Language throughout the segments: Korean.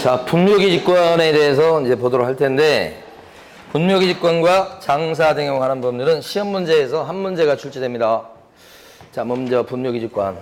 자, 분묘기직권에 대해서 이제 보도록 할 텐데, 분묘기직권과 장사 등에 관한 법률은 시험 문제에서 한 문제가 출제됩니다. 자, 먼저 분묘기직권.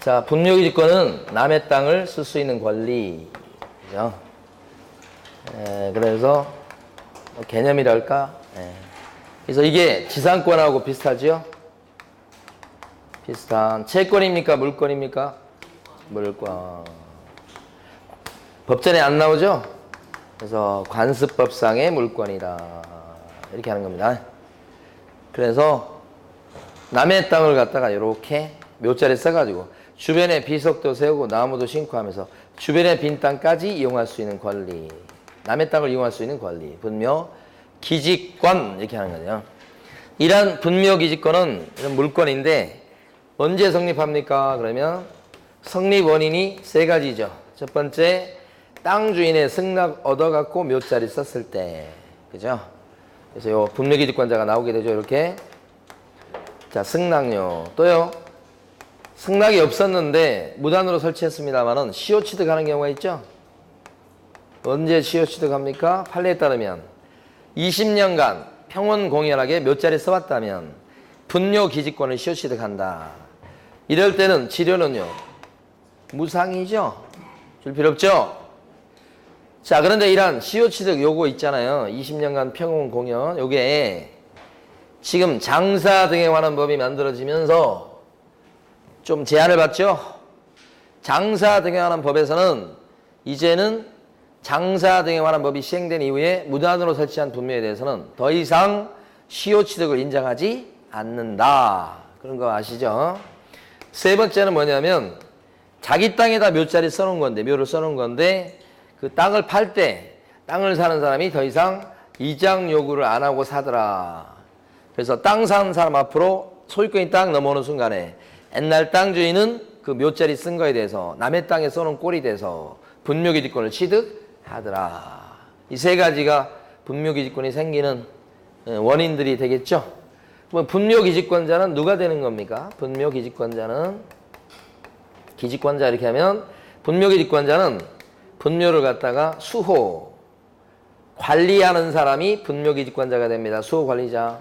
자, 분묘기직권은 남의 땅을 쓸 수 있는 권리. 그죠? 에, 그래서 뭐 개념이랄까? 예. 그래서 이게 지상권하고 비슷하죠? 비슷한 채권입니까? 물권입니까? 물권. 법전에 안 나오죠? 그래서 관습법상의 물권이다. 이렇게 하는 겁니다. 그래서 남의 땅을 갖다가 이렇게 묘자리 써가지고 주변에 비석도 세우고 나무도 심고 하면서 주변의 빈 땅까지 이용할 수 있는 권리. 남의 땅을 이용할 수 있는 권리. 분묘 기지권 이렇게 하는 거죠. 이러한 분묘 기지권은 이런 물권인데 언제 성립합니까? 그러면 성립 원인이 세 가지죠. 첫 번째, 땅 주인의 승낙 얻어갖고 묘자리 썼을 때. 그죠? 그래서 요 분묘기지권자가 나오게 되죠. 이렇게. 자, 승낙료. 또요. 승낙이 없었는데 무단으로 설치했습니다만은 시효 취득 하는 경우가 있죠. 언제 시효 취득 합니까? 판례에 따르면 20년간 평원 공연하게 묘자리 써왔다면 분묘 기지권을 시효 취득한다. 이럴 때는 치료는요. 무상이죠. 줄 필요 없죠. 자, 그런데 이런 시효 취득 요거 있잖아요. 20년간 평온 공연. 요게 지금 장사 등에 관한 법이 만들어지면서 좀 제한을 받죠. 장사 등에 관한 법에서는 이제는 장사 등에 관한 법이 시행된 이후에 무단으로 설치한 분묘에 대해서는 더 이상 시효 취득을 인정하지 않는다. 그런 거 아시죠? 세 번째는 뭐냐면 자기 땅에다 묘자리 써놓은 건데 묘를 써놓은 건데 그 땅을 팔 때 땅을 사는 사람이 더 이상 이장 요구를 안 하고 사더라. 그래서 땅 사는 사람 앞으로 소유권이 땅 넘어오는 순간에 옛날 땅 주인은 그 묘자리 쓴 거에 대해서 남의 땅에 써놓은 꼴이 돼서 분묘기지권을 취득하더라. 이 세 가지가 분묘기지권이 생기는 어, 원인들이 되겠죠. 그럼 분묘기지권자는 누가 되는 겁니까? 분묘기지권자는 기지권자 이렇게 하면 분묘기지권자는 분묘를 갖다가 수호 관리하는 사람이 분묘기지권자가 됩니다. 수호 관리자.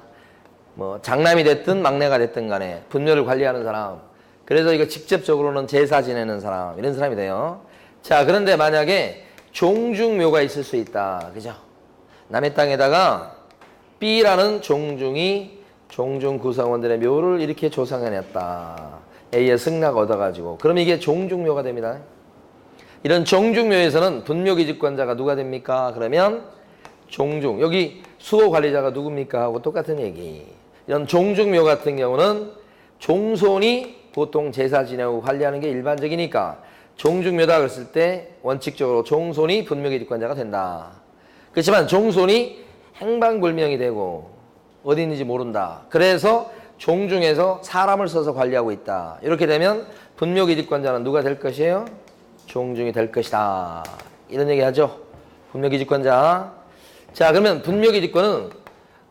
뭐 장남이 됐든 막내가 됐든 간에 분묘를 관리하는 사람. 그래서 이거 직접적으로는 제사 지내는 사람 이런 사람이 돼요. 자 그런데 만약에 종중묘가 있을 수 있다. 그죠? 남의 땅에다가 B라는 종중이 종중 구성원들의 묘를 이렇게 조성해냈다. A의 승낙 얻어가지고. 그럼 이게 종중묘가 됩니다. 이런 종중묘에서는 분묘기지권자가 누가 됩니까? 그러면 종중. 여기 수호 관리자가 누굽니까? 하고 똑같은 얘기. 이런 종중묘 같은 경우는 종손이 보통 제사 지내고 관리하는 게 일반적이니까 종중묘다 그랬을 때 원칙적으로 종손이 분묘기지권자가 된다. 그렇지만 종손이 행방불명이 되고 어디 있는지 모른다. 그래서 종중에서 사람을 써서 관리하고 있다. 이렇게 되면 분묘기지권자는 누가 될 것이에요? 종중이 될 것이다. 이런 얘기 하죠. 분묘기지권자. 자, 그러면 분묘기지권은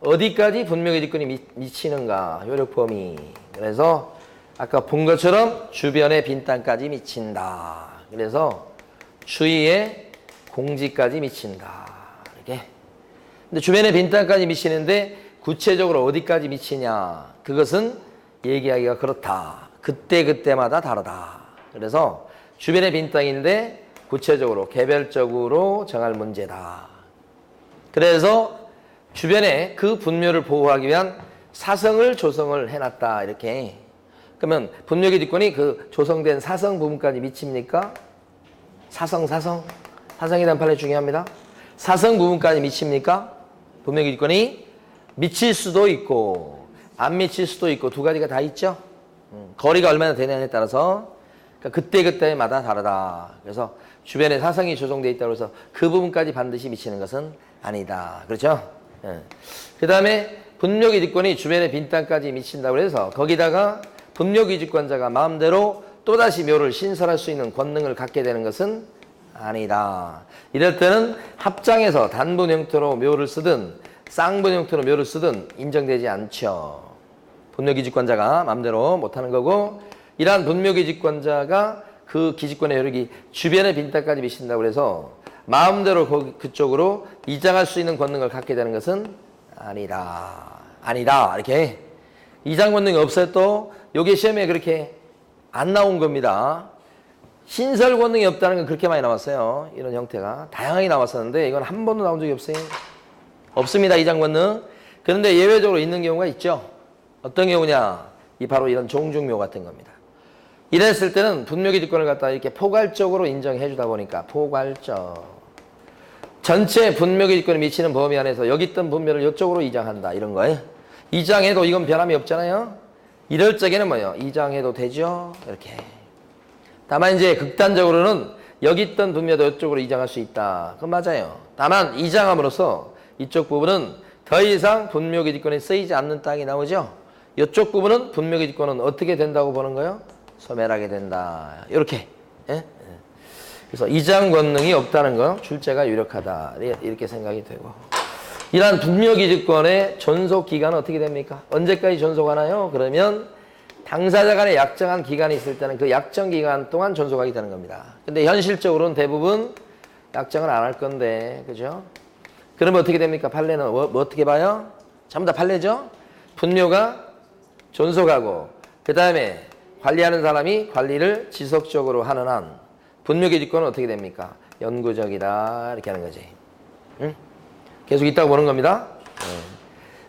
어디까지 분묘기지권이 미, 미치는가? 효력 범위. 그래서 아까 본 것처럼 주변의 빈 땅까지 미친다. 그래서 주위의 공지까지 미친다. 이렇게. 근데 주변의 빈 땅까지 미치는데 구체적으로 어디까지 미치냐? 그것은 얘기하기가 그렇다. 그때 그때마다 다르다. 그래서 주변의 빈 땅인데 구체적으로 개별적으로 정할 문제다. 그래서 주변에 그 분묘를 보호하기 위한 사성을 조성을 해놨다. 이렇게. 그러면 분묘기지권이 그 조성된 사성 부분까지 미칩니까? 사성, 사성. 사성에 대한 판례 중요합니다. 사성 부분까지 미칩니까? 분묘기지권이 미칠 수도 있고 안 미칠 수도 있고 두 가지가 다 있죠. 음, 거리가 얼마나 되냐에 따라서 그러니까 그때 그때마다 다르다. 그래서 주변에 사성이 조성돼 있다고 해서 그 부분까지 반드시 미치는 것은 아니다. 그렇죠? 예. 그 다음에 분묘기지권이 주변의 빈 땅까지 미친다고 해서 거기다가 분묘기지권자가 마음대로 또다시 묘를 신설할 수 있는 권능을 갖게 되는 것은 아니다. 이럴 때는 합장에서 단분 형태로 묘를 쓰든 쌍분 형태로 묘를 쓰든 인정되지 않죠. 분묘기지권자가 마음대로 못하는 거고 이러한 분묘기지권자가 그 기지권의 효력이 주변의 빈땅까지 미친다고 그래서 마음대로 거기 그쪽으로 이장할 수 있는 권능을 갖게 되는 것은 아니다. 아니다. 이렇게 이장 권능이 없어요 또 여기 시험에 그렇게 안 나온 겁니다. 신설 권능이 없다는 건 그렇게 많이 나왔어요. 이런 형태가 다양하게 나왔었는데 이건 한 번도 나온 적이 없어요. 없습니다. 이장 권능. 그런데 예외적으로 있는 경우가 있죠. 어떤 경우냐? 이 바로 이런 종중묘 같은 겁니다. 이랬을 때는 분묘기 직권을 갖다 이렇게 포괄적으로 인정해 주다 보니까 포괄적 전체 분묘기 직권에 미치는 범위 안에서 여기 있던 분묘를 이쪽으로 이장한다 이런 거예요. 이장해도 이건 변함이 없잖아요. 이럴 적에는 뭐예요? 이장해도 되죠. 이렇게. 다만 이제 극단적으로는 여기 있던 분묘도 이쪽으로 이장할 수 있다. 그건 맞아요. 다만 이장함으로써 이쪽 부분은 더 이상 분묘기 직권에 쓰이지 않는 땅이 나오죠. 이쪽 부분은 분묘기 직권은 어떻게 된다고 보는 거예요? 소멸하게 된다. 이렇게. 예? 예. 그래서 이장 권능이 없다는 거 출제가 유력하다. 이렇게 생각이 되고. 이러한 분묘기득권의 존속 기간은 어떻게 됩니까? 언제까지 존속하나요? 그러면 당사자 간에 약정한 기간이 있을 때는 그 약정 기간 동안 존속하게 되는 겁니다. 근데 현실적으로는 대부분 약정을 안 할 건데, 그죠? 그러면 어떻게 됩니까? 판례는 뭐, 뭐 어떻게 봐요? 전부 다 판례죠? 분묘가 존속하고, 그 다음에 관리하는 사람이 관리를 지속적으로 하는 한, 분묘기득권은 어떻게 됩니까? 영구적이다. 이렇게 하는 거지. 응? 계속 있다고 보는 겁니다.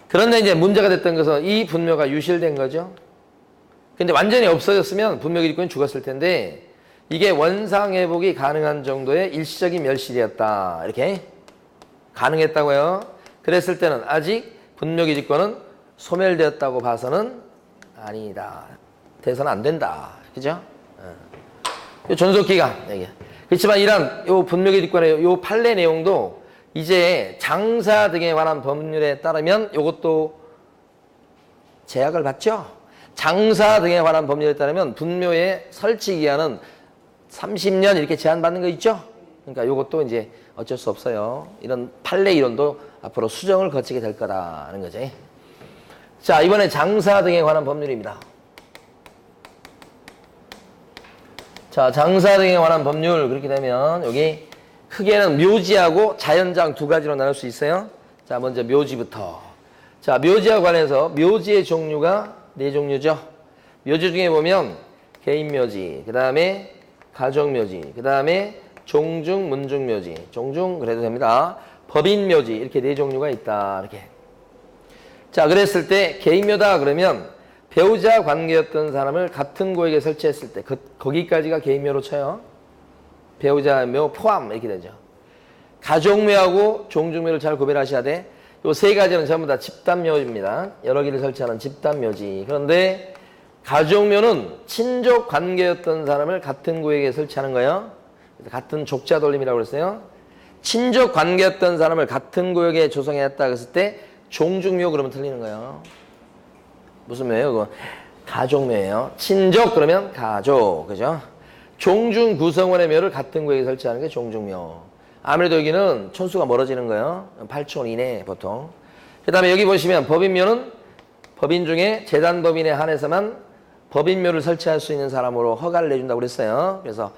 그런데 이제 문제가 됐던 것은 이 분묘가 유실된 거죠. 근데 완전히 없어졌으면 분묘기득권이 죽었을 텐데 이게 원상 회복이 가능한 정도의 일시적인 멸실이었다. 이렇게 가능했다고요. 그랬을 때는 아직 분묘기득권은 소멸되었다고 봐서는 아니다. 돼서는 안 된다. 그죠? 요 존속기간 얘기. 그렇지만 이런 요 분묘기득권의 요 판례 내용도 이제 장사 등에 관한 법률에 따르면 이것도 제약을 받죠. 장사 등에 관한 법률에 따르면 분묘의 설치 기한은 30년 이렇게 제한받는 거 있죠. 그러니까 이것도 이제 어쩔 수 없어요. 이런 판례 이론도 앞으로 수정을 거치게 될 거다는 거지. 자 이번에 장사 등에 관한 법률입니다. 자 장사 등에 관한 법률 그렇게 되면 여기 크게는 묘지하고 자연장 두 가지로 나눌 수 있어요. 자, 먼저 묘지부터. 자, 묘지와 관해서 묘지의 종류가 네 종류죠. 묘지 중에 보면 개인 묘지, 그 다음에 가족묘지, 그 다음에 종중, 문중 묘지, 종중 그래도 됩니다. 법인 묘지 이렇게 네 종류가 있다. 이렇게. 자, 그랬을 때 개인 묘다 그러면 배우자 관계였던 사람을 같은 고액에 설치했을 때 그, 거기까지가 개인묘로 쳐요. 배우자묘 포함 이렇게 되죠. 가족묘하고 종중묘를 잘 구별하셔야 돼. 요 세 가지는 전부 다 집단묘입니다. 여러 개를 설치하는 집단묘지. 그런데 가족묘는 친족 관계였던 사람을 같은 구역에 설치하는 거예요. 같은 족자 돌림이라고 그랬어요. 친족 관계였던 사람을 같은 구역에 조성했다 그랬을 때 종중묘 그러면 틀리는 거예요. 무슨 묘예요? 그거 가족묘예요. 친족 그러면 가족. 그죠? 종중 구성원의 묘를 같은 구역에 설치하는 게 종중묘. 아무래도 여기는 촌수가 멀어지는 거예요. 8촌 이내 보통. 그 다음에 여기 보시면 법인묘는 법인 중에 재단 법인에 한해서만 법인묘를 설치할 수 있는 사람으로 허가를 내준다고 그랬어요. 그래서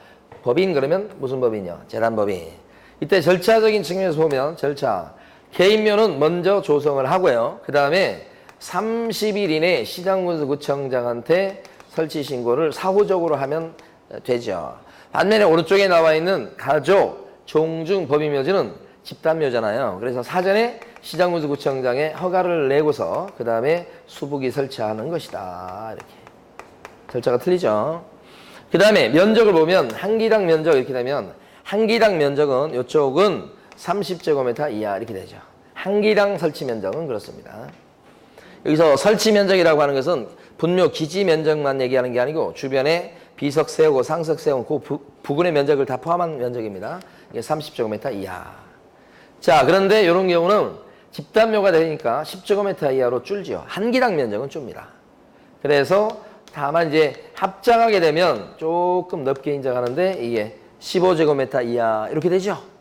법인 그러면 무슨 법인이요? 재단 법인. 이때 절차적인 측면에서 보면 절차. 개인묘는 먼저 조성을 하고요. 그 다음에 30일 이내 시장군수구청장한테 설치 신고를 사후적으로 하면 되죠. 반면에 오른쪽에 나와 있는 가족, 종중, 법인묘지는 집단묘잖아요. 그래서 사전에 시장군수구청장에 허가를 내고서 그 다음에 수북이 설치하는 것이다. 이렇게 절차가 틀리죠. 그 다음에 면적을 보면 한 기당 면적 이렇게 되면 한 기당 면적은 이쪽은 30제곱미터 이하 이렇게 되죠. 한 기당 설치 면적은 그렇습니다. 여기서 설치 면적이라고 하는 것은 분묘 기지 면적만 얘기하는 게 아니고 주변에 비석 세우고 상석 세운 그 부, 부근의 면적을 다 포함한 면적입니다. 이게 30제곱미터 이하. 자, 그런데 이런 경우는 집단묘가 되니까 10제곱미터 이하로 줄죠. 한 기당 면적은 줍니다. 그래서 다만 이제 합장하게 되면 조금 넓게 인정하는데 이게 15제곱미터 이하 이렇게 되죠.